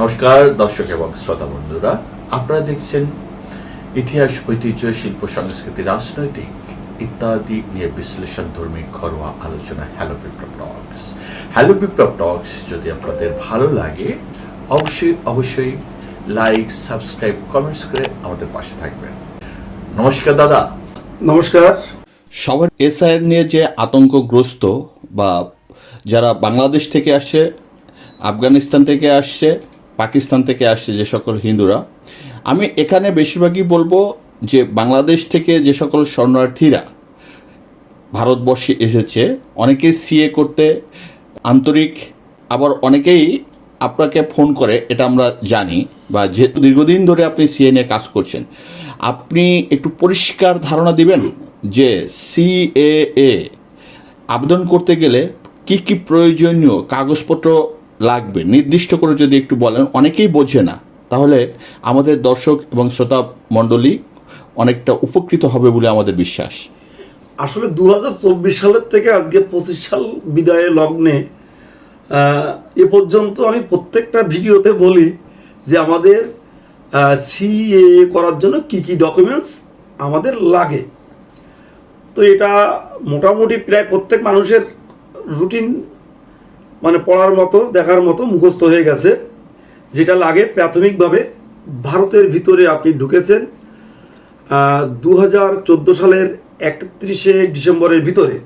নমস্কার দর্শক এবং শ্রোতা বন্ধুরা। আপনারা দেখছেন ইতিহাস ঐতিহ্য শিল্প সংস্কৃতি রাজনৈতিক ইত্যাদি নিয়ে বিশ্লেষণ ধর্মী ঘরোয়া আলোচনা হ্যালো বিপ্লব টক্স হ্যালো বিপ্লব টক্স যদি আপনাদের ভালো লাগে অবশ্যই অবশ্যই লাইক সাবস্ক্রাইব কমেন্টস করে আমাদের পাশে থাকবেন। নমস্কার দাদা। নমস্কার। সবার এসআইয়ের নিয়ে যে আতঙ্কগ্রস্ত বা যারা বাংলাদেশ থেকে আসছে আফগানিস্তান থেকে আসছে পাকিস্তান থেকে আসছে যে সকল হিন্দুরা, আমি এখানে বেশিরভাগই বলব যে বাংলাদেশ থেকে যে সকল শরণার্থীরা ভারতবর্ষে এসেছে, অনেকেই সিএ করতে আন্তরিক, আবার অনেকেই আপনাকে ফোন করে, এটা আমরা জানি, বা যেহেতু দীর্ঘদিন ধরে আপনি সিএ নিয়ে কাজ করছেন, আপনি একটু পরিষ্কার ধারণা দিবেন যে সিএএ আবেদন করতে গেলে কি কি প্রয়োজনীয় কাগজপত্র লাগবে। নির্দিষ্ট করে যদি একটু বলেন, অনেকেই বোঝে না। তাহলে আমাদের দর্শক এবং শ্রোতা মণ্ডলী অনেকটা উপকৃত হবে বলে আমাদের বিশ্বাস। আসলে দু হাজার চব্বিশ সালের থেকে আজকে পঁচিশ সাল বিদায় লগ্নে এ পর্যন্ত আমি প্রত্যেকটা ভিডিওতে বলি যে আমাদের সিএ করার জন্য কি কি ডকুমেন্টস আমাদের লাগে। তো এটা মোটামুটি প্রায় প্রত্যেক মানুষের রুটিন মানে পড়ার মতো, দেখার মতো মুখস্থ হয়ে গেছে, যেটা লাগে প্রাথমিকভাবে ভারতের ভিতরে আপনি ঢুকেছেন দু হাজার চোদ্দ সালের একত্রিশে ডিসেম্বরের ভিতরে।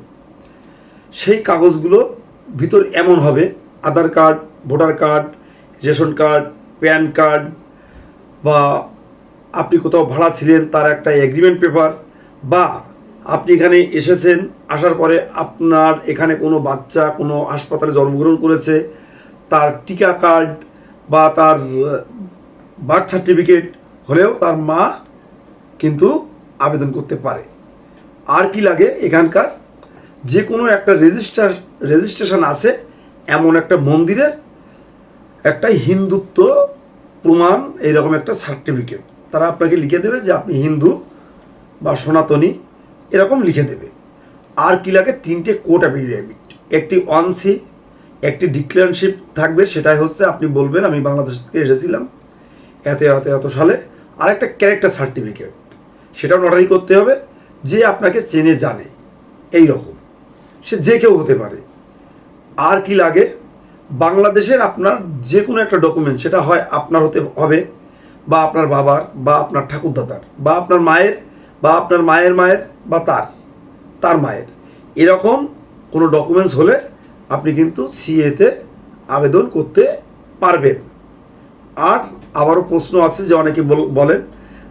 সেই কাগজগুলো ভিতর এমন হবে, Aadhaar card, voter card, ration card, PAN card, বা আপনি কোথাও ভাড়া ছিলেন তার একটা এগ্রিমেন্ট পেপার বা আপনি এখানে এসেছেন, আসার পরে আপনার এখানে কোনো বাচ্চা কোনো হাসপাতালে জন্মগ্রহণ করেছে, তার টিকা কার্ড বা তার বার্থ সার্টিফিকেট হলেও তার মা কিন্তু আবেদন করতে পারে। আর কি লাগে এখানকার? যে কোনো একটা রেজিস্টার, রেজিস্ট্রেশন আছে, এমন একটা মন্দিরের একটা হিন্দুত্ব প্রমাণ, এইরকম একটা সার্টিফিকেট। তারা আপনাকে লিখে দেবে যে আপনি হিন্দু বা সনাতনী। এরকম লিখে দেবে। আর কি লাগে তিনটে কোর্ট অ্যাফিডেভিট একটি ওয়ান সি একটি ডিক্লারেশনশিপ থাকবে, সেটাই হচ্ছে আপনি বলবেন, আমি বাংলাদেশ থেকে এসেছিলাম, এত এত এত সালে। আর একটা ক্যারেক্টার সার্টিফিকেট সেটাও নটারি করতে হবে, যে আপনাকে চেনে, জানে। এই রকম সে যে কেউ হতে পারে। আর কি লাগে? বাংলাদেশের আপনার যে কোনো একটা ডকুমেন্ট সেটা হয় আপনার হতে হবে, বা আপনার বাবার, বা আপনার ঠাকুরদাদার, বা আপনার মায়ের বা আপনার মায়ের মায়ের বা তার তার মায়ের। এরকম কোনো ডকুমেন্টস হলে আপনি কিন্তু সিএতে আবেদন করতে পারবেন। আর আবারও প্রশ্ন আছে যে অনেকে বল- বলেন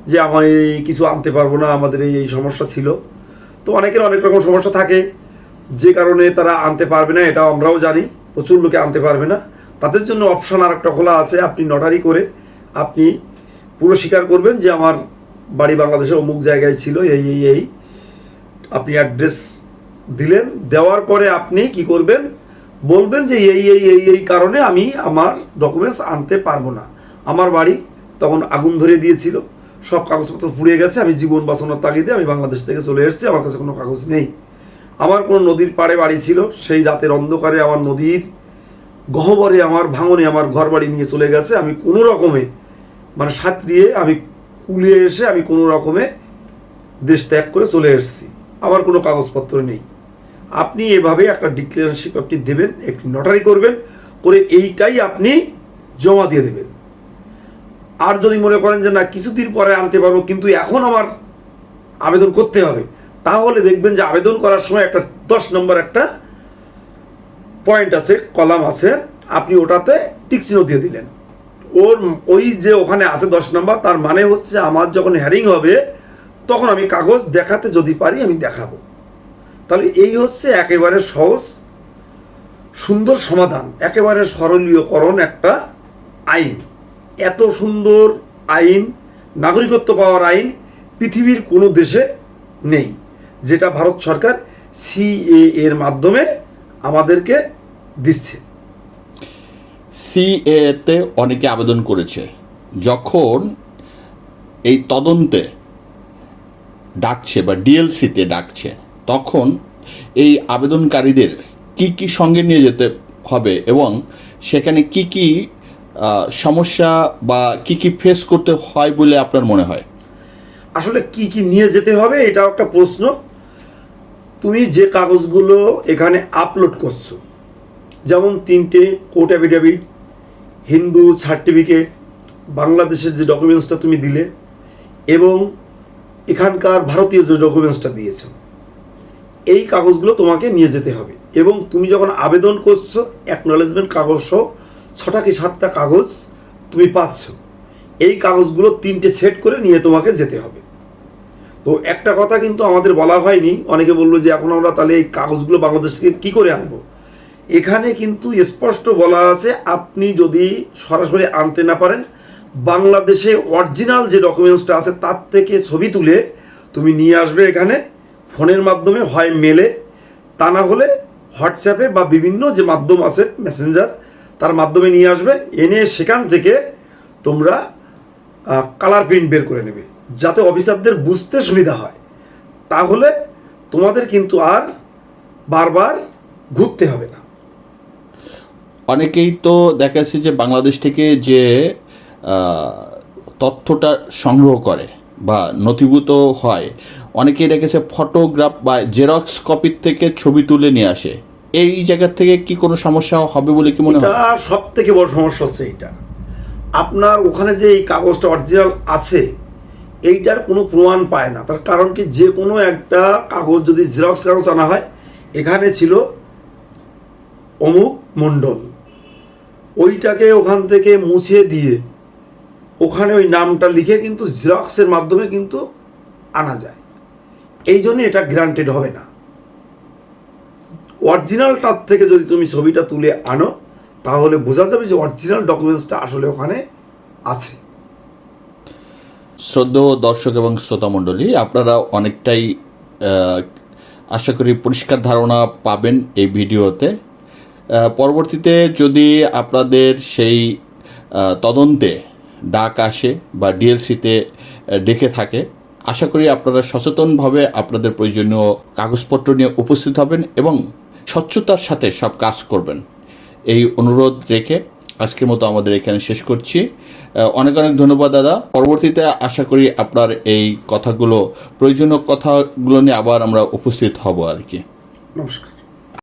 যে এই কিছু আনতে পারব না, আমাদের এই সমস্যা ছিল। তো অনেকের অনেক রকম সমস্যা থাকে। যে কারণে তারা আনতে পারবে না, এটাও আমরাও জানি। প্রচুর লোকে আনতে পারবে না। তাদের জন্য অপশান আর একটা খোলা আছে, আপনি নটারি করে আপনি পুরো স্বীকার করবেন যে আমার বাড়ি বাংলাদেশের অমুক জায়গায় ছিল, এই এই এই। আপনি অ্যাড্রেস দিলেন, দেওয়ার পরে আপনি কি করবেন? বলবেন যে এই এই এই এই কারণে আমি আমার ডকুমেন্টস আনতে পারব না। আমার বাড়ি তখন আগুন ধরে দিয়েছিল, সব কাগজপত্র পুড়িয়ে গেছে, আমি জীবন বাঁচানোর তাগিদে আমি বাংলাদেশ থেকে চলে এসেছি, আমার কাছে কোনো কাগজ নেই। আমার কোনো নদীর পাড়ে বাড়ি ছিল, সেই রাতের অন্ধকারে আমার নদীর গহ্বরে, আমার ভাঙনে আমার ঘর বাড়ি নিয়ে চলে গেছে। আমি কোনো রকমে মানে সাঁতরিয়ে আমি কুলিয়ে এসে আমি কোনো রকমে দেশ ত্যাগ করে চলে এসেছি। আমার কোনো কাগজপত্র নেই। আপনি এভাবে একটা ডিক্লারেশনশিপ আপনি দেবেন, একটি নটারি করবেন, করে এইটাই আপনি জমা দিয়ে দেবেন। আর যদি মনে করেন যে না, কিছুদিন পরে আনতে পারব, কিন্তু এখন আমার আবেদন করতে হবে, তাহলে দেখবেন যে আবেদন করার সময় একটা দশ নম্বর একটা পয়েন্ট আছে, কলাম আছে, আপনি ওটাতে টিকচিহ্ন দিয়ে দিলেন। ওর, ওই যে ওখানে আছে দশ নম্বর, তার মানে হচ্ছে আমার যখন হ্যারিং হবে, তখন আমি কাগজ দেখাতে যদি পারি, আমি দেখাবো। তাহলে এই হচ্ছে একেবারে সহজ, সুন্দর সমাধান, একেবারে সরলীয়করণ একটা আইন। এত সুন্দর আইন, নাগরিকত্ব পাওয়ার আইন পৃথিবীর কোনো দেশে নেই, যেটা ভারত সরকার সিএ এর মাধ্যমে আমাদেরকে দিচ্ছে। সিএতে অনেকে আবেদন করেছে। যখন এই তদন্তে ডাকছে বা ডিএলসিতে ডাকছে, তখন এই আবেদনকারীদের কি কি সঙ্গে নিয়ে যেতে হবে এবং সেখানে কি কি সমস্যা বা কি কি ফেস করতে হয় বলে আপনার মনে হয়? আসলে কি কি নিয়ে যেতে হবে এটাও একটা প্রশ্ন। তুমি যে কাগজগুলো এখানে আপলোড করছ যেমন তিনটে কোর্ট অ্যাফিডেভিট হিন্দু সার্টিফিকেট বাংলাদেশের যে ডকুমেন্টসটা তুমি দিলে এবং এখানকার ভারতীয় যে ডকুমেন্টসটা দিয়েছ, এই কাগজগুলো তোমাকে নিয়ে যেতে হবে। এবং তুমি যখন আবেদন করছ অ্যাকনোলেজমেন্ট কাগজ সহ ছটা কি সাতটা কাগজ তুমি পাচ্ছ, এই কাগজগুলো তিনটে সেট করে নিয়ে তোমাকে যেতে হবে। তো একটা কথা কিন্তু আমাদের বলা হয়নি, অনেকে বলল যে এখন আমরা তাহলে এই কাগজগুলো বাংলাদেশ থেকে কী করে আনব? এখানে কিন্তু স্পষ্ট বলা আছে, আপনি যদি সরাসরি আনতে না পারেন, বাংলাদেশে অরিজিনাল যে ডকুমেন্টসটা আছে, তার থেকে ছবি তুলে তুমি নিয়ে আসবে এখানে। ফোনের মাধ্যমে হয় মেলে, তা না হলে হোয়াটসঅ্যাপে বা বিভিন্ন যে মাধ্যম আছে মেসেঞ্জার তার মাধ্যমে নিয়ে আসবে। এনে সেখান থেকে তোমরা কালার প্রিন্ট বের করে নেবে, যাতে অফিসারদের বুঝতে সুবিধা হয়। তাহলে তোমাদের কিন্তু আর বারবার ঘুরতে হবে না। অনেকেই তো দেখা যাচ্ছে যে বাংলাদেশ থেকে যে তথ্যটা সংগ্রহ করে বা নথিভূত হয়, অনেকেই দেখেছে ফটোগ্রাফ বা জেরক্স কপির থেকে ছবি তুলে নিয়ে আসে। এই জায়গা থেকে কি কোনো সমস্যা হবে বলে কি মনে হয়? এটা সব থেকে বড় সমস্যা হচ্ছে এইটা। আপনার ওখানে যে এই কাগজটা অরিজিনাল আছে, এইটার কোনো প্রমাণ পায় না। তার কারণ কি? যে কোনো একটা কাগজ যদি জেরক্স কাগজ আনা হয়, এখানে ছিল অমুক মণ্ডল। ওইটাকে ওখান থেকে মুছে দিয়ে ওখানে ওই নামটা লিখে কিন্তু জেরক্সের মাধ্যমে কিন্তু আনা যায়। এই জন্য এটা গ্রান্টেড হবে না। অরিজিনালটার থেকে যদি তুমি ছবিটা তুলে আনো, তাহলে বোঝা যাবে যে অরিজিনাল ডকুমেন্টসটা আসলে ওখানে আছে। শ্রদ্ধেয় দর্শক এবং শ্রোতামণ্ডলী আপনারা অনেকটাই আশা করি পরিষ্কার ধারণা পাবেন এই ভিডিওতে। পরবর্তীতে যদি আপনাদের সেই তদন্তে ডাক আসে বা ডিএলসিতে ডেকে থাকে, আশা করি আপনারা সচেতনভাবে আপনাদের প্রয়োজনীয় কাগজপত্র নিয়ে উপস্থিত হবেন এবং স্বচ্ছতার সাথে সব কাজ করবেন। এই অনুরোধ রেখে আজকের মতো আমাদের এখানে শেষ করছি। অনেক অনেক ধন্যবাদ, দাদা। পরবর্তীতে আশা করি আপনার এই কথাগুলো, প্রয়োজনীয় কথাগুলো নিয়ে আবার আমরা উপস্থিত হব আর কি। নমস্কার।